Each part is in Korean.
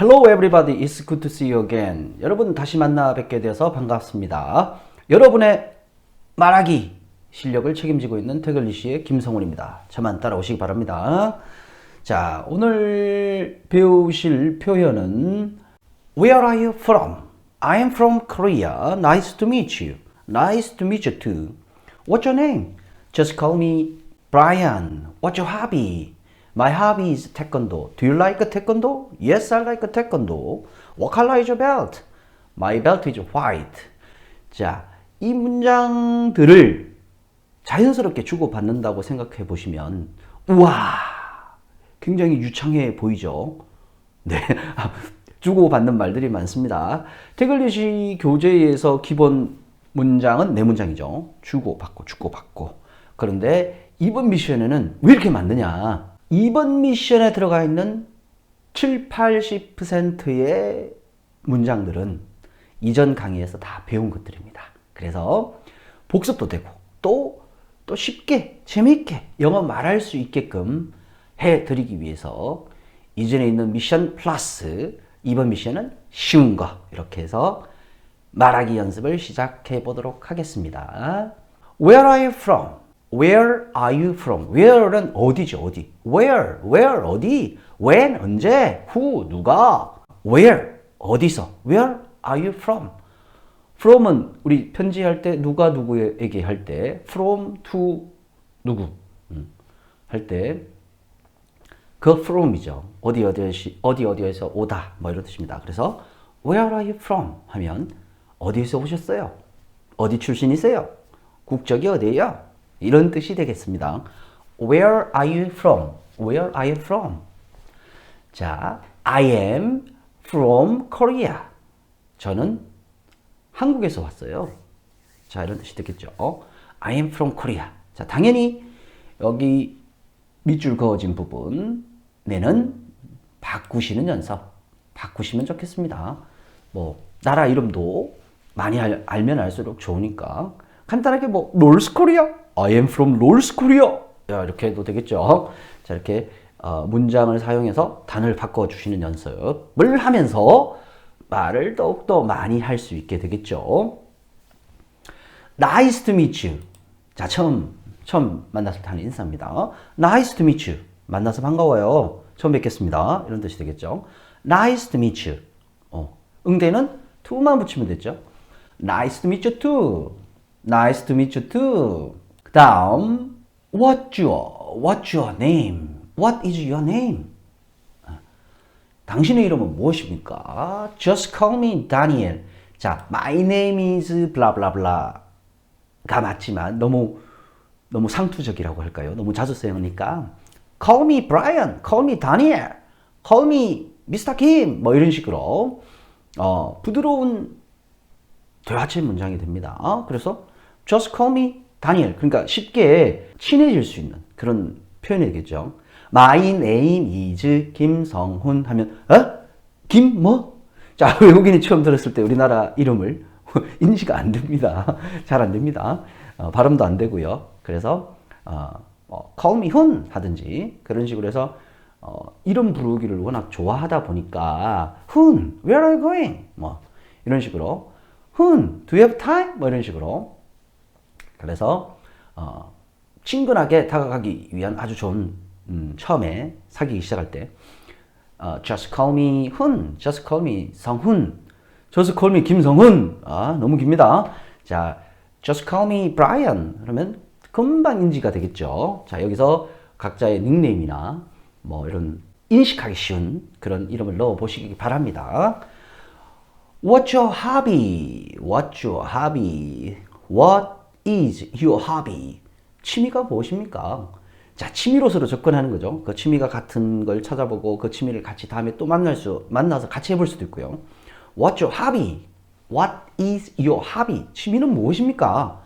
Hello everybody, it's good to see you again. 여러분 다시 만나 뵙게 되어서 반갑습니다. 여러분의 말하기 실력을 책임지고 있는 태글리시의 김성훈입니다. 저만 따라오시기 바랍니다. 자, 오늘 배우실 표현은 Where are you from? I am from Korea. Nice to meet you. Nice to meet you too. What's your name? Just call me Brian. What's your hobby? My hobby is taekwondo. Do you like taekwondo? Yes, I like taekwondo. What color is your belt? My belt is white. 자, 이 문장들을 자연스럽게 주고받는다고 생각해 보시면, 우와! 굉장히 유창해 보이죠? 네. 주고받는 말들이 많습니다. 태글리시 교재에서 기본 문장은 네 문장이죠. 주고받고, 주고받고. 그런데 이번 미션에는 왜 이렇게 많느냐? 이번 미션에 들어가 있는 7, 80%의 문장들은 이전 강의에서 다 배운 것들입니다. 그래서 복습도 되고 또, 또 쉽게, 재미있게 영어 말할 수 있게끔 해 드리기 위해서 이전에 있는 미션 플러스 이번 미션은 쉬운 거 이렇게 해서 말하기 연습을 시작해 보도록 하겠습니다. Where are you from? Where are you from? Where는 어디죠? 어디? Where? Where? 어디? When? 언제? Who? 누가? Where? 어디서? Where are you from? from은 우리 편지할 때 누가 누구에게 할 때 from to 누구 음, 할때 그 from이죠. 어디 어디에서 어디 어디에서 오다 뭐 이런 뜻입니다. 그래서 where are you from 하면 어디에서 오셨어요? 어디 출신이세요? 국적이 어디예요? 이런 뜻이 되겠습니다. Where are you from? Where are you from? 자, I am from Korea. 저는 한국에서 왔어요. 자, 이런 뜻이 되겠죠. I am from Korea. 자, 당연히 여기 밑줄 그어진 부분 내는 바꾸시는 연습 바꾸시면 좋겠습니다. 뭐 나라 이름도 많이 알, 알면 알수록 좋으니까 간단하게 뭐 롤스 코리아 I am from 롤스 코리아 이렇게 해도 되겠죠. 자 이렇게 어, 문장을 사용해서 단어를 바꿔 주시는 연습을 하면서 말을 더욱더 많이 할 수 있게 되겠죠. Nice to meet you. 자 처음 처음 만났을 때 하는 인사입니다. Nice to meet you. 만나서 반가워요. 처음 뵙겠습니다. 이런 뜻이 되겠죠. Nice to meet you. 어, 응대는 to만 붙이면 됐죠. Nice to meet you too. Nice to meet you too. 그 다음, what's your, what's your name? What is your name? 당신의 이름은 무엇입니까? Just call me Daniel. 자, my name is blah blah blah가 맞지만 너무 너무 상투적이라고 할까요? 너무 자주 사용하니까 call me Brian, call me Daniel, call me Mr. Kim 뭐 이런 식으로 어, 부드러운 대화체 문장이 됩니다. 그래서 just call me Daniel 그러니까 쉽게 친해질 수 있는 그런 표현이 되겠죠. My name is 김성훈 하면 어? 김 뭐? 자 외국인이 처음 들었을 때 우리나라 이름을 인지가 안 됩니다. 잘 안 됩니다. 어, 발음도 안 되고요. 그래서 어, 어, call 훈 하든지 그런 식으로 해서 어, 이름 부르기를 워낙 좋아하다 보니까 훈, where are you going? 뭐 이런 식으로 훈, do you have time? 뭐 이런 식으로 그래서 어, 친근하게 다가가기 위한 아주 좋은 음, 처음에 사귀기 시작할 때 어, just call me 훈, just call me 성훈, just call me 김성훈 아 너무 깁니다. 자, just call me Brian 그러면 금방 인지가 되겠죠. 자, 여기서 각자의 닉네임이나 뭐 이런 인식하기 쉬운 그런 이름을 넣어 보시기 바랍니다. What's your hobby? What's your hobby? What is your hobby? 취미가 무엇입니까? 자, 취미로서로 접근하는 거죠. 그 취미가 같은 걸 찾아보고 그 취미를 같이 다음에 또 만날 수, 만나서 같이 해볼 수도 있고요. What's your hobby? What is your hobby? 취미는 무엇입니까?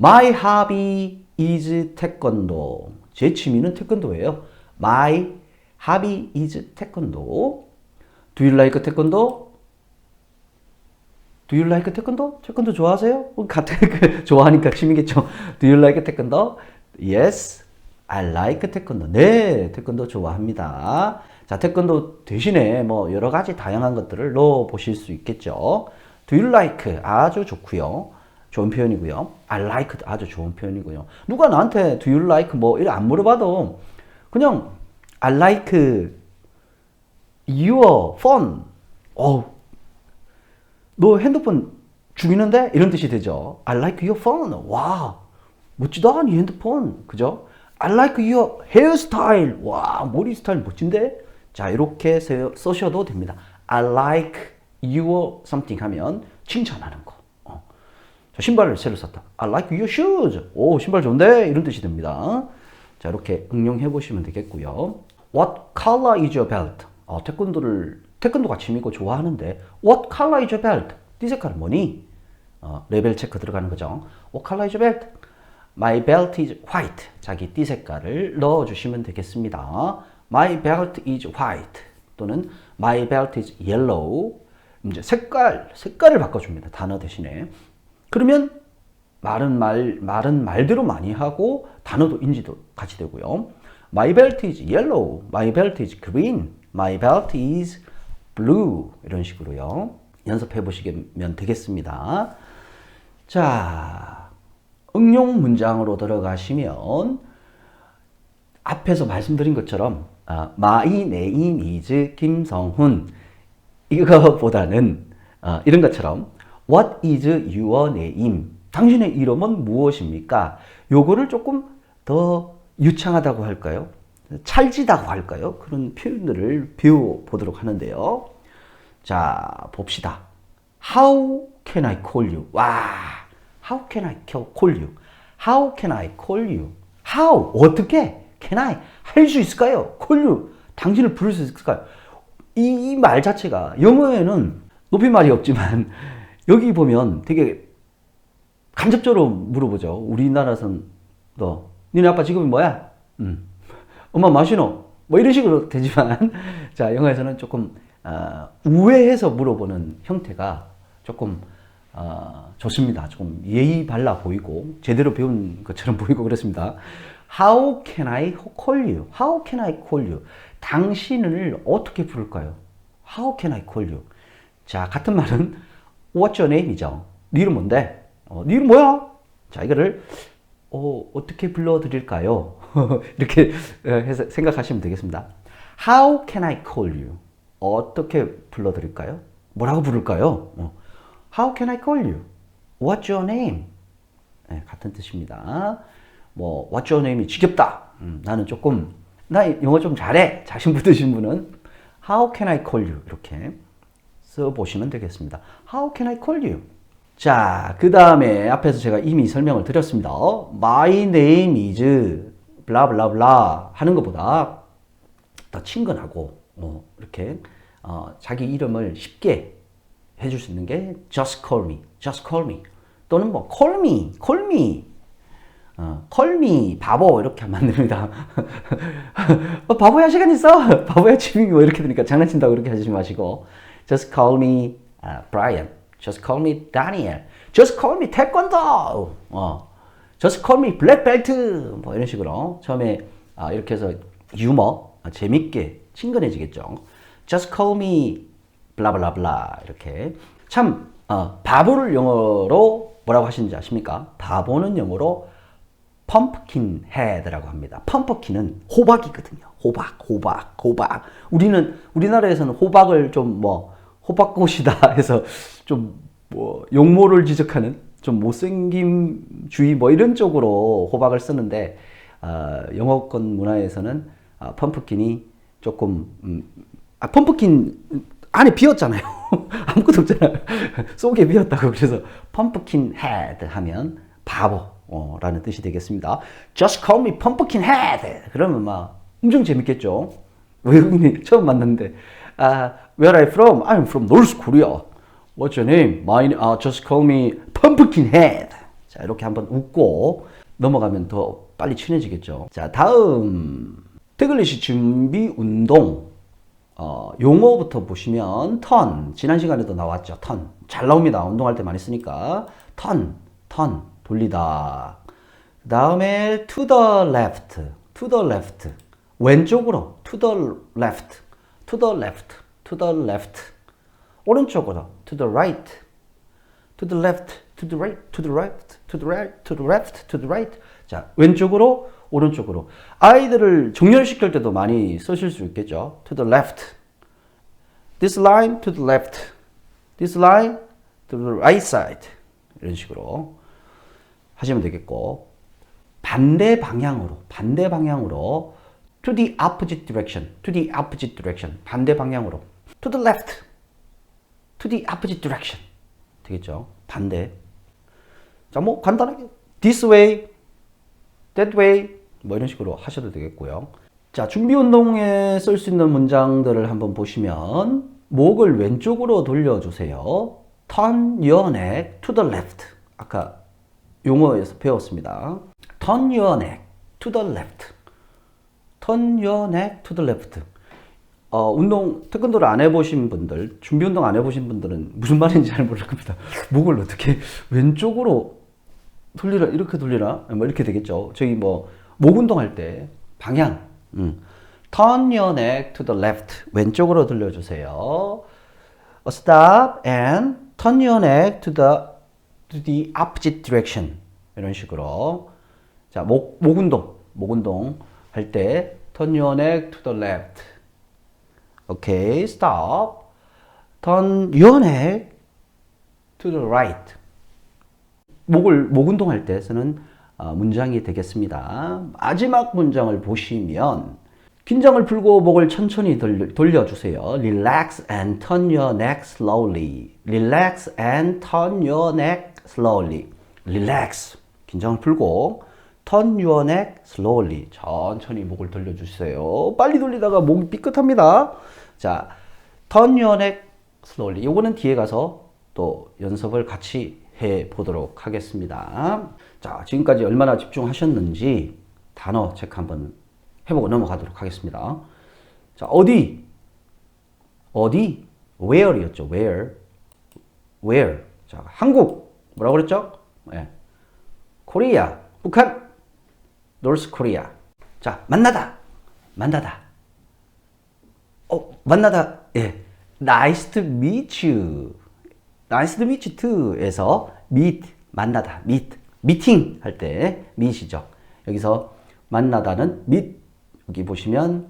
My hobby is 태권도. 제 취미는 태권도예요. My hobby is 태권도. Do you like 태권도? Do you like 태권도? 태권도 좋아하세요? 같은 좋아하니까 취미겠죠. Do you like 태권도? Yes, I like 태권도. 네, 태권도 좋아합니다. 자, 태권도 대신에 뭐 여러 가지 다양한 것들을 넣어 보실 수 있겠죠. Do you like? 아주 좋고요. 좋은 표현이고요. I like 아주 좋은 표현이고요. 누가 나한테 do you like 뭐 이래 안 물어봐도 그냥 I like your phone. 어, 너 핸드폰 죽이는데? 이런 뜻이 되죠. I like your phone. 와, 멋지다, 네 핸드폰. 그죠? I like your hairstyle. 와, 머리 스타일 멋진데? 자, 이렇게 써- 쓰셔도 됩니다. I like your something 하면 칭찬하는 거. 어. 자, 신발을 새로 샀다. I like your shoes. 오, 신발 좋은데? 이런 뜻이 됩니다. 자, 이렇게 응용해 보시면 되겠고요. What color is your belt? 어, 태권도를 태권도가 취미고 좋아하는데 What color is your belt? 네 색깔은 뭐니? 어, 레벨 체크 들어가는 거죠. What color is your belt? My belt is white. 자기 띠 색깔을 넣어 주시면 되겠습니다. My belt is white 또는 My belt is yellow. 이제 색깔 색깔을 바꿔 줍니다. 단어 대신에. 그러면 말은 말 말은 말대로 많이 하고 단어도 인지도 같이 되고요. My belt is yellow. My belt is green. My belt is blue. 이런 식으로요. 연습해 보시면 되겠습니다. 자, 응용 문장으로 들어가시면 앞에서 말씀드린 것처럼 아, My name is 김성훈 이거보다는 어, 이런 것처럼 What is your name? 당신의 이름은 무엇입니까? 요거를 조금 더 유창하다고 할까요? 찰지다고 할까요? 그런 표현들을 배워보도록 하는데요. 자, 봅시다. How can I call you? 와, how can I call you? How can I call you? How? 어떻게? Can I? 할 수 있을까요? Call you. 당신을 부를 수 있을까요? 이 말 자체가 영어에는 높임말이 없지만 여기 보면 되게 간접적으로 물어보죠. 우리나라에서는 너, 니네 아빠 직업이 뭐야? 음. 엄마 마시노? 뭐 이런 식으로 되지만 자 영어에서는 조금 어, 우회해서 물어보는 형태가 조금 어, 좋습니다. 조금 예의 발라 보이고 제대로 배운 것처럼 보이고 그렇습니다. How can I call you? How can I call you? 당신을 어떻게 부를까요? How can I call you? 자 같은 말은 What's your name이죠. 네 이름 뭔데? 어, 네 이름 뭐야? 자 이거를 어, 어떻게 불러드릴까요? 이렇게 해서 생각하시면 되겠습니다. How can I call you? 어떻게 불러드릴까요? 뭐라고 부를까요? 어. How can I call you? What's your name? 네, 같은 뜻입니다. 뭐 What's your name이 지겹다. 음, 나는 조금 나 영어 좀 잘해. 자신 붙으신 분은 How can I call you? 이렇게 써보시면 되겠습니다. How can I call you? 자, 그 다음에 앞에서 제가 이미 설명을 드렸습니다. My name is 블라블라블라 하는 것보다 더 친근하고 어, 이렇게 어, 자기 이름을 쉽게 해줄 수 있는 게 just call me, just call me 또는 뭐 call me, call me 어, me 바보 이렇게 하면 안 됩니다. 어, 바보야 시간 있어? 바보야 지민이 뭐 이렇게 되니까 장난친다고 그렇게 하지 마시고 just call me uh, Brian, just call me Daniel, just call me 태권도, 어, just call me belt 뭐 이런 식으로 처음에 아, 이렇게 해서 유머 아, 재밌게 친근해지겠죠. just call me 블라블라블라 이렇게 참 어, 바보를 영어로 뭐라고 하시는지 아십니까? 바보는 영어로 펌프킨 헤드라고 합니다. 펌프킨은 호박이거든요. 호박, 호박, 호박. 우리는 우리나라에서는 호박을 좀 뭐 호박꽃이다 해서 좀 뭐 용모를 지적하는 좀 못생김 주의 뭐 이런 쪽으로 호박을 쓰는데 어, 영어권 문화에서는 어, 펌프킨이 조금 음, 아 펌프킨 안에 비었잖아요. 아무것도 없잖아요. 속에 비었다고 그래서 펌프킨 헤드 하면 바보 라는 뜻이 되겠습니다. Just call me pumpkin. 그러면 막 엄청 재밌겠죠. 외국인이 처음 만났는데 아, Where are you from? I'm from North Korea. What's your name? My uh, just call me pumpkin head. 자 이렇게 한번 웃고 넘어가면 더 빨리 친해지겠죠. 자 다음 태글리시 준비 운동 어, 용어부터 보시면 턴 지난 시간에도 나왔죠 턴 잘 나옵니다 운동할 때 많이 쓰니까 턴 턴 돌리다 그 다음에 to the left to the left 왼쪽으로 to the left to the left, to the left. 오른쪽으로, to the right, to the left, to the right, to the right, to the right, to the left, to the right. 자, 왼쪽으로, 오른쪽으로. 아이들을 정렬시킬 때도 많이 쓰실 수 있겠죠. to the left. This line to the left. This line to the right side. 이런 식으로 하시면 되겠고. 반대 방향으로, 반대 방향으로 to the opposite direction, to the opposite direction, 반대 방향으로 to the left, to the opposite direction 되겠죠? 반대. 자, 뭐 간단하게 this way, that way 뭐 이런 식으로 하셔도 되겠고요. 자, 준비 운동에 쓸 수 있는 문장들을 한번 보시면 목을 왼쪽으로 돌려주세요. Turn your neck to the left. 아까 용어에서 배웠습니다. Turn your neck to the left. Turn your neck to the left. 어, 운동, 태권도를 안 해보신 분들, 준비 운동 안 해보신 분들은 무슨 말인지 잘 모를 겁니다. 목을 어떻게 왼쪽으로 돌리라, 이렇게 돌리라? 뭐 이렇게 되겠죠. 저희 뭐, 목 운동할 때, 방향. 음. Turn your neck to the left. 왼쪽으로 돌려주세요. Stop and turn your neck to the, to the opposite direction. 이런 식으로. 자, 목, 목 운동, 목 운동 할 때, turn your neck to the left. Okay, stop. Turn your neck to the right. 목을 목 운동할 때 쓰는 어, 문장이 되겠습니다. 마지막 문장을 보시면 긴장을 풀고 목을 천천히 돌려, 돌려주세요. Relax and turn your neck slowly. Relax and turn your neck slowly. Relax. 긴장을 풀고 turn slowly. 천천히 목을 돌려주세요. 빨리 돌리다가 목이 삐끗합니다. 자, turn your. 이거는 뒤에 가서 또 연습을 같이 해 보도록 하겠습니다. 자, 지금까지 얼마나 집중하셨는지 단어 체크 한번 해보고 넘어가도록 하겠습니다. 자, 어디? 어디? where이었죠. where. where. 자, 한국. 뭐라고 그랬죠? 예. 코리아. 북한. 노스 코리아. 자, 만나다. 만나다. 어, 만나다. 예. Nice to meet you. Nice to meet you too에서 meet, 만나다, meet. 미팅 할 때 meet이죠. 여기서 만나다는 meet. 여기 보시면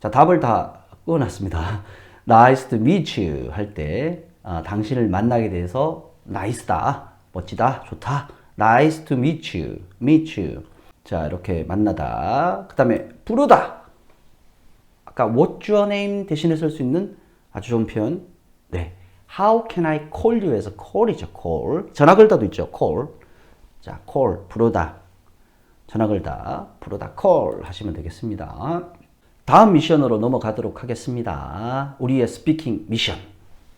자, 답을 다 꺼놨습니다. Nice to meet you 할때 아, 당신을 만나게 돼서 nice다, 멋지다, 좋다. Nice to meet you, meet you. 자, 이렇게 만나다. 그 다음에 부르다. 아까 what's your name 대신에 쓸 수 있는 아주 좋은 표현. 네. How can I call you에서 call이죠, call. 전화 걸다도 있죠, call. 자, call, 부르다. 전화 걸다, 부르다, call 하시면 되겠습니다. 다음 미션으로 넘어가도록 하겠습니다. 우리의 스피킹 미션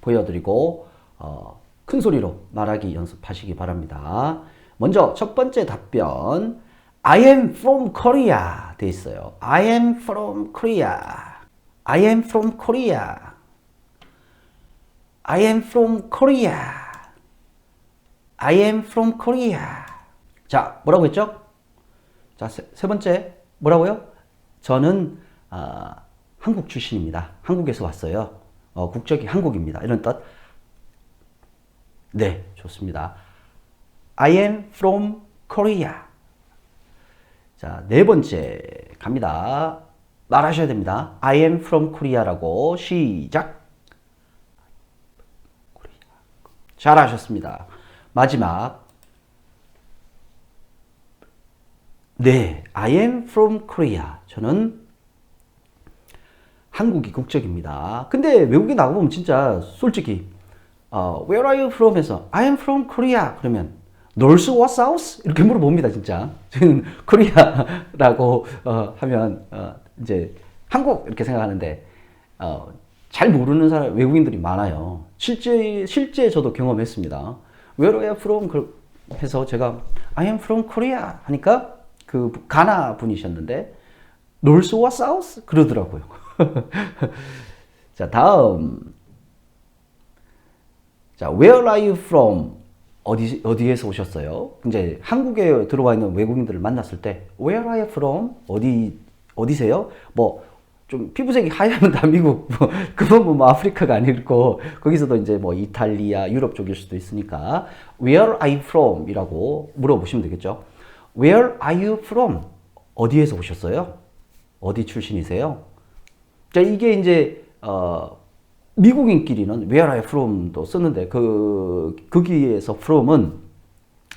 보여드리고, 어, 큰 소리로 말하기 연습하시기 바랍니다. 먼저 첫 번째 답변. I am from Korea. 돼 있어요. I am from Korea. I am from Korea. I am from Korea. I am from Korea. 자, 뭐라고 했죠? 자, 세, 세 번째. 뭐라고요? 저는 아, 한국 출신입니다. 한국에서 왔어요. 어, 국적이 한국입니다. 이런 뜻. 네, 좋습니다. I am from Korea. 자, 네 번째 갑니다. 말하셔야 됩니다. I am from Korea라고 시작. 잘하셨습니다. 마지막. 네, I am from Korea. 저는 한국이 국적입니다. 근데 외국에 나가보면 진짜 솔직히 어, Where are you from? 해서 I am from Korea. 그러면 Or South? 이렇게 물어봅니다, 진짜. 저는 코리아라고 어, 하면 어, 이제 한국 이렇게 생각하는데 어, 잘 모르는 사람 외국인들이 많아요. 실제 실제 저도 경험했습니다. Where are you from? 그- 해서 제가 I am from Korea 하니까 그 가나 분이셨는데 North or 그러더라고요. 자 다음 자, where are you from? 어디, 어디에서 오셨어요? 이제 한국에 들어와 있는 외국인들을 만났을 때, where are you from? 어디, 어디세요? 뭐, 좀 피부색이 하얘면 다 미국, 뭐, 그건 뭐 아프리카가 아니고, 거기서도 이제 뭐 이탈리아, 유럽 쪽일 수도 있으니까, Where are you from? 이라고 물어보시면 되겠죠. Where are you from? 어디에서 오셨어요? 어디 출신이세요? 자, 이게 이제, 어, 미국인끼리는 Where you from도 쓰는데, 그, 거기에서 from은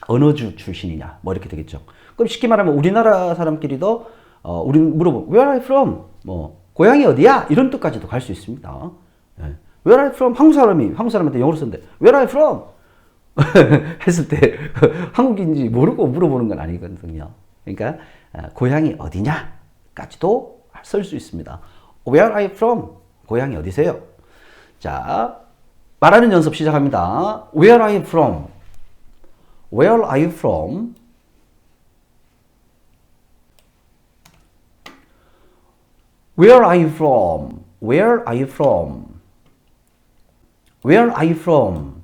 어느 주 출신이냐, 뭐 이렇게 되겠죠. 그럼 쉽게 말하면 우리나라 사람끼리도, 어, 우린 물어보면 Where are you from? 뭐, 고향이 어디야? 이런 뜻까지도 갈 수 있습니다. 예. Where are you from? 한국 사람이, 한국 사람한테 영어로 쓰는데, Where are you from? 했을 때 한국인지 모르고 물어보는 건 아니거든요. 그러니까 아, 고향이 어디냐까지도 쓸 수 있습니다. Where are you from? 고향이 어디세요? 자, 말하는 연습 시작합니다. Where are you from? Where are you from? Where are you from? Where are you from? Where are you from?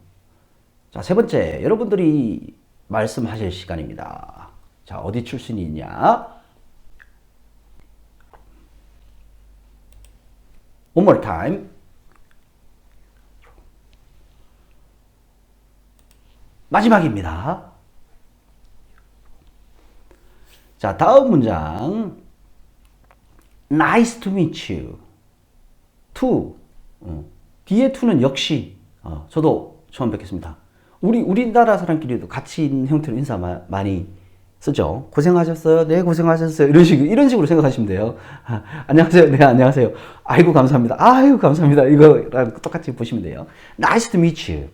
자, 세 번째, 여러분들이 말씀하실 시간입니다. 자, 어디 출신이냐? One more time. 마지막입니다. 자, 다음 문장. Nice to meet you. to. 어, 뒤에 to는 역시, 어, 저도 처음 뵙겠습니다. 우리, 우리나라 사람끼리도 같이 있는 형태로 인사 마, 많이 쓰죠. 고생하셨어요. 네, 고생하셨어요. 이런 식, 이런 식으로 생각하시면 돼요. 아, 안녕하세요. 네, 안녕하세요. 아이고, 감사합니다. 아이고, 감사합니다. 이거랑 똑같이 보시면 돼요. Nice to meet you.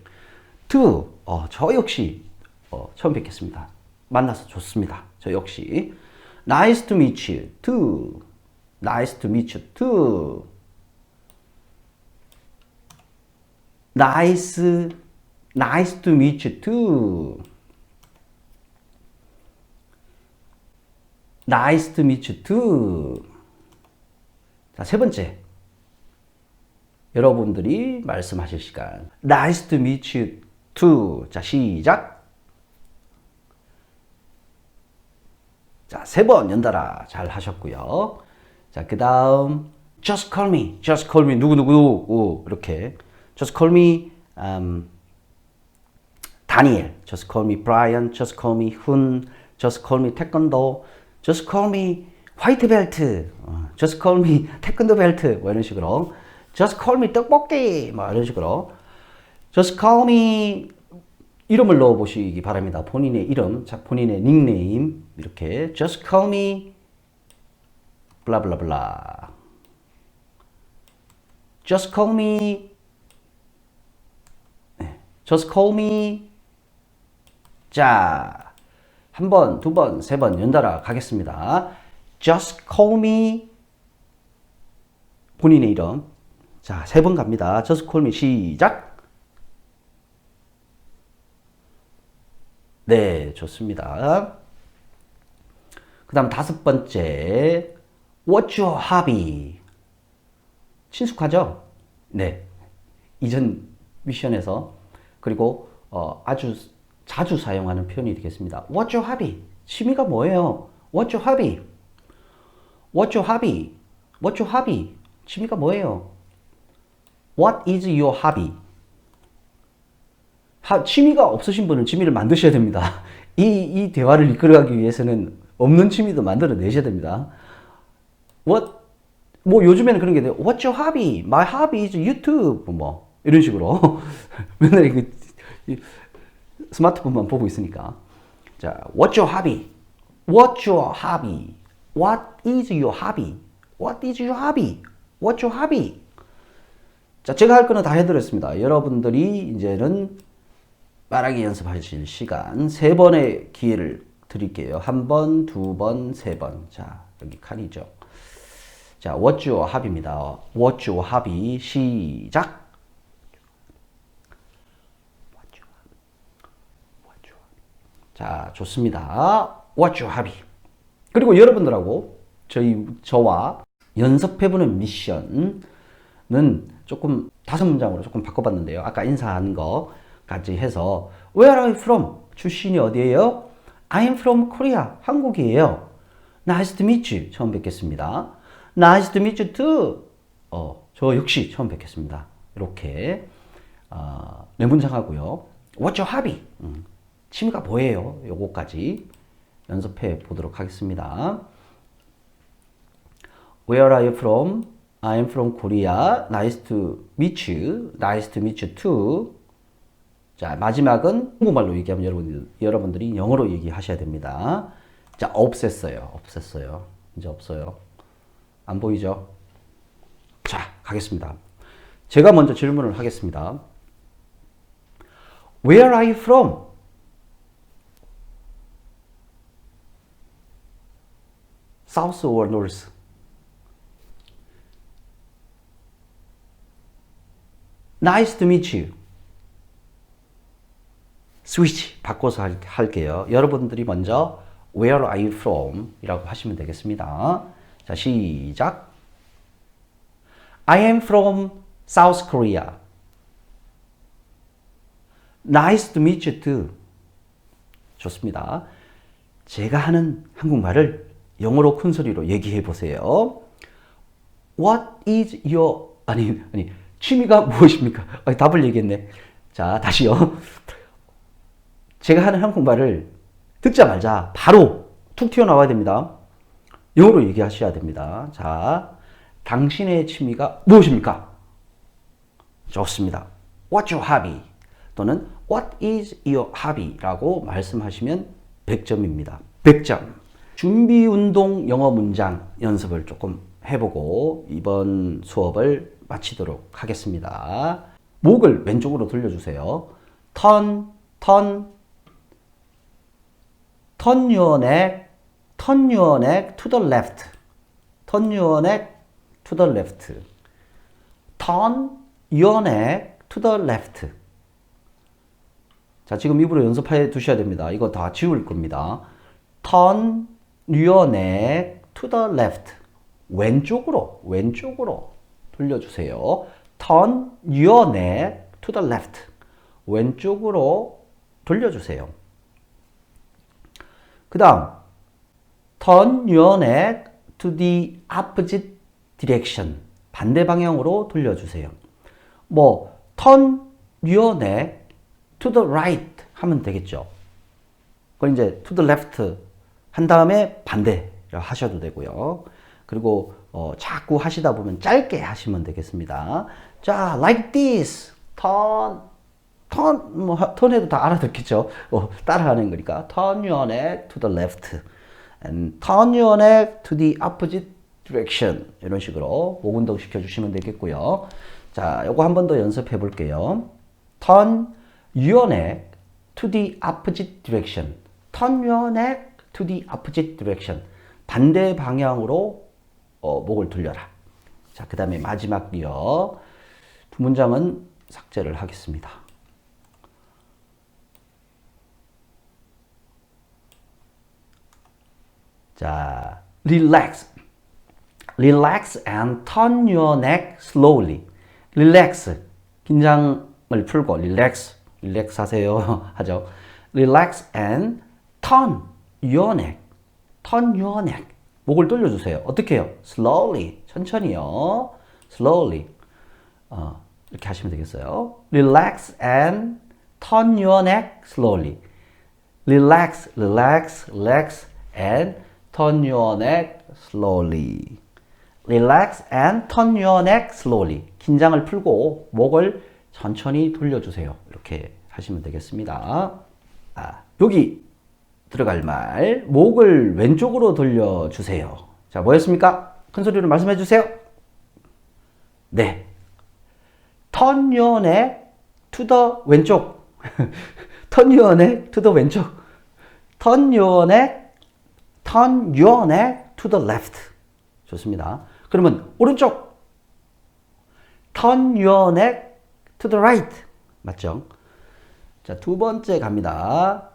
To, 어, 저 역시, 어, 처음 뵙겠습니다. 만나서 좋습니다. 저 역시. Nice to meet you. to. Nice to meet you. to. Nice, nice to meet you too. Nice to meet you too. 자, 세 번째. 여러분들이 말씀하실 시간. Nice to meet you too. 자, 시작. 자, 세 번 연달아 잘 하셨고요. 자, 그 다음, just call me, just call me, 누구누구, 이렇게. just call me, um, 다니엘, just call me Brian, just call me 훈, just call me 태권도, just call me 화이트 벨트, 어, just call me 태권도 벨트, 뭐 이런 식으로. just call me 떡볶이, 뭐 이런 식으로. Just call me 이름을 넣어 보시기 바랍니다. 본인의 이름, 자, 본인의 닉네임, 이렇게. just call me 블라블라블라. just call me just call me 자, 한 번, 두 번, 세 번 연달아 가겠습니다. just call me 본인의 이름. 자, 세 번 갑니다. just call me 시작. 네, 좋습니다. 그 다음 다섯 번째, what's your hobby? 친숙하죠? 네. 이전 미션에서 그리고 어, 아주 자주 사용하는 표현이 되겠습니다. What's your hobby? 취미가 뭐예요? What's your hobby? What's your hobby? What's your hobby? 취미가 뭐예요? What is your hobby? 하, 취미가 없으신 분은 취미를 만드셔야 됩니다. 이, 이 대화를 이끌어가기 위해서는 없는 취미도 만들어 내셔야 됩니다. What, 뭐 요즘에는 그런 게 돼요. What's your hobby? My hobby is YouTube. 뭐 이런 식으로 맨날 이거 스마트폰만 보고 있으니까. 자, What's your hobby? What's your hobby? What is your hobby? What is your hobby? What's your hobby? 자, 제가 할 거는 다 해드렸습니다. 여러분들이 이제는 말하기 연습하실 시간 세 번의 기회를 드릴게요. 한 번, 두 번, 세 번. 자, 여기 칸이죠. 자, what's your hobby입니다. what's your hobby? 시작. 자, 좋습니다. what's your hobby? 그리고 여러분들하고 저희 저와 연습해보는 미션은 조금 다섯 문장으로 조금 바꿔봤는데요. 아까 인사한 거 까지 해서 Where are you from? 출신이 어디예요? I am from Korea. 한국이에요. Nice to meet you. 처음 뵙겠습니다. Nice to meet you too. 어, 저 역시 처음 뵙겠습니다. 이렇게 어, 네 문장 하고요. What's your hobby? 음, 취미가 뭐예요? 요거까지 연습해 보도록 하겠습니다. Where are you from? I am from Korea. Nice to meet you. Nice to meet you too. 자, 마지막은 한국말로 얘기하면 여러분, 여러분들이 영어로 얘기하셔야 됩니다. 자, 없앴어요. 없앴어요. 이제 없어요. 안 보이죠? 자, 가겠습니다. 제가 먼저 질문을 하겠습니다. Where are you from? South or North? Nice. 스위치 바꿔서 할, 할게요. 여러분들이 먼저 Where are you from? 이라고 하시면 되겠습니다. 자, 시작. I am from South Korea. Nice to meet you too. 좋습니다. 제가 하는 한국말을 영어로 큰 소리로 얘기해 보세요. What is your 아니 아니 취미가 무엇입니까? 아니, 답을 얘기했네. 자 다시요. 제가 하는 한국말을 듣자마자 바로 툭 튀어나와야 됩니다. 영어로 얘기하셔야 됩니다. 자, 당신의 취미가 무엇입니까? 좋습니다. What's your hobby? 또는 What is your hobby? 라고 말씀하시면 100점입니다. 100점. 준비 운동 영어 문장 연습을 조금 해보고 이번 수업을 마치도록 하겠습니다. 목을 왼쪽으로 돌려주세요. turn, turn, turn your neck, turn your neck to the left. turn your neck to the left. turn your neck to the left. 자, 지금 입으로 연습해 두셔야 됩니다. 이거 다 지울 겁니다. turn your neck to the left. 왼쪽으로, 왼쪽으로 돌려주세요. turn your neck to the left. 왼쪽으로 돌려주세요. 그 다음, turn your neck to the opposite direction. 반대 방향으로 돌려주세요. 뭐, turn your neck to the right 하면 되겠죠. 그걸 이제 to the left 한 다음에 반대 하셔도 되고요. 그리고 어, 자꾸 하시다 보면 짧게 하시면 되겠습니다. 자, like this, turn, turn, 뭐, turn 해도 다 알아듣겠죠? 어, 따라하는 거니까. turn your neck to the left and turn your neck to the opposite direction. 이런 식으로 목 운동 시켜주시면 되겠고요. 자, 요거 한 번 더 연습해 볼게요. turn your neck to the opposite direction. turn your neck to the opposite direction. 반대 방향으로 어, 목을 돌려라. 자, 그 다음에 마지막이요. 두 문장은 삭제를 하겠습니다. 자, relax. relax and turn your neck slowly. relax. 긴장을 풀고 relax. relax 하세요. 하죠. relax and turn your neck. turn your neck. 목을 돌려주세요. 어떻게 해요? slowly. 천천히요. slowly. 어, 이렇게 하시면 되겠어요. relax and turn your neck slowly. relax, relax, relax and turn your neck slowly. relax and turn your neck slowly. 긴장을 풀고 목을 천천히 돌려주세요. 이렇게 하시면 되겠습니다. 아, 여기 들어갈 말 목을 왼쪽으로 돌려주세요. 자, 뭐였습니까? 큰 소리로 말씀해 주세요. 네. turn your neck to the 왼쪽. turn your neck to the 왼쪽. turn your neck, turn your neck to the left. 좋습니다. 그러면 오른쪽. turn your neck to the right. 맞죠? 자, 두 번째 갑니다.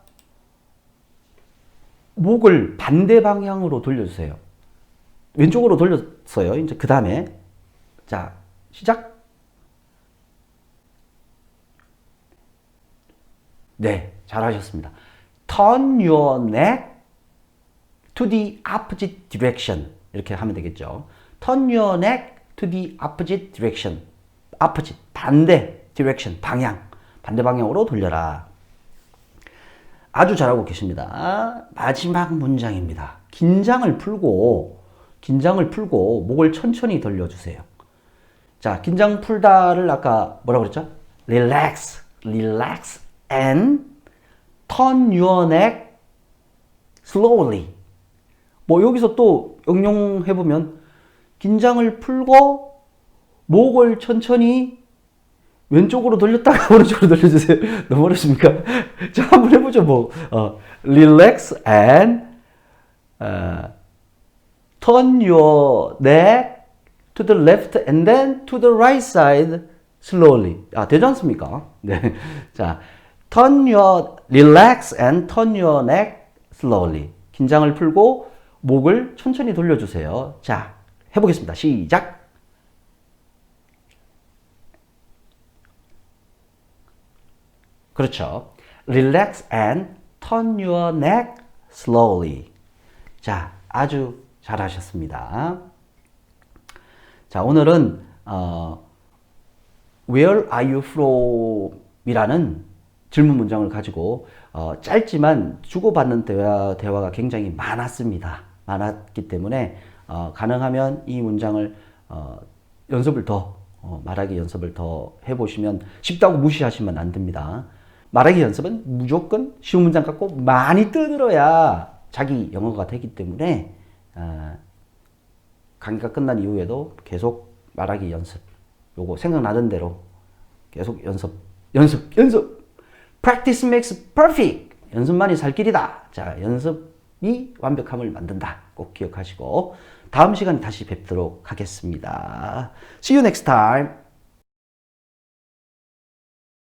목을 반대 방향으로 돌려주세요. 왼쪽으로 돌렸어요. 이제 그 다음에 자 시작. 네, 잘하셨습니다. Turn your neck to the opposite direction 이렇게 하면 되겠죠. turn your neck to the opposite direction. opposite 반대 direction 방향 반대 방향으로 돌려라. 아주 잘하고 계십니다. 마지막 문장입니다. 긴장을 풀고 긴장을 풀고 목을 천천히 돌려주세요. 자, 긴장 풀다를 아까 뭐라고 그랬죠? relax, relax and turn your neck slowly. 뭐 여기서 또 응용해 보면 긴장을 풀고 목을 천천히 왼쪽으로 돌렸다가 오른쪽으로 돌려주세요. 너무 어렵습니까? 자, 한번 해보죠. 뭐, 어, relax and 어, turn your neck to the left and then to the right side slowly. 아, 되지 않습니까? 네. 자, turn your, relax and turn your neck slowly. 긴장을 풀고 목을 천천히 돌려주세요. 자, 해보겠습니다. 시작. 그렇죠. Relax and turn your neck slowly. 자, 아주 잘하셨습니다. 자, 오늘은 어, Where are you from? 이라는 질문 문장을 가지고 어, 짧지만 주고받는 대화, 대화가 굉장히 많았습니다. 많았기 때문에 어, 가능하면 이 문장을 어, 연습을 더 어, 말하기 연습을 더 해보시면 쉽다고 무시하시면 안 됩니다. 말하기 연습은 무조건 쉬운 문장 갖고 많이 떠들어야 자기 영어가 되기 때문에 어, 강의가 끝난 이후에도 계속 말하기 연습 요거 생각나는 대로 계속 연습 연습 연습. Practice makes perfect. 연습만이 살 길이다. 자 연습 이 완벽함을 만든다. 꼭 기억하시고 다음 시간에 다시 뵙도록 하겠습니다. See you next time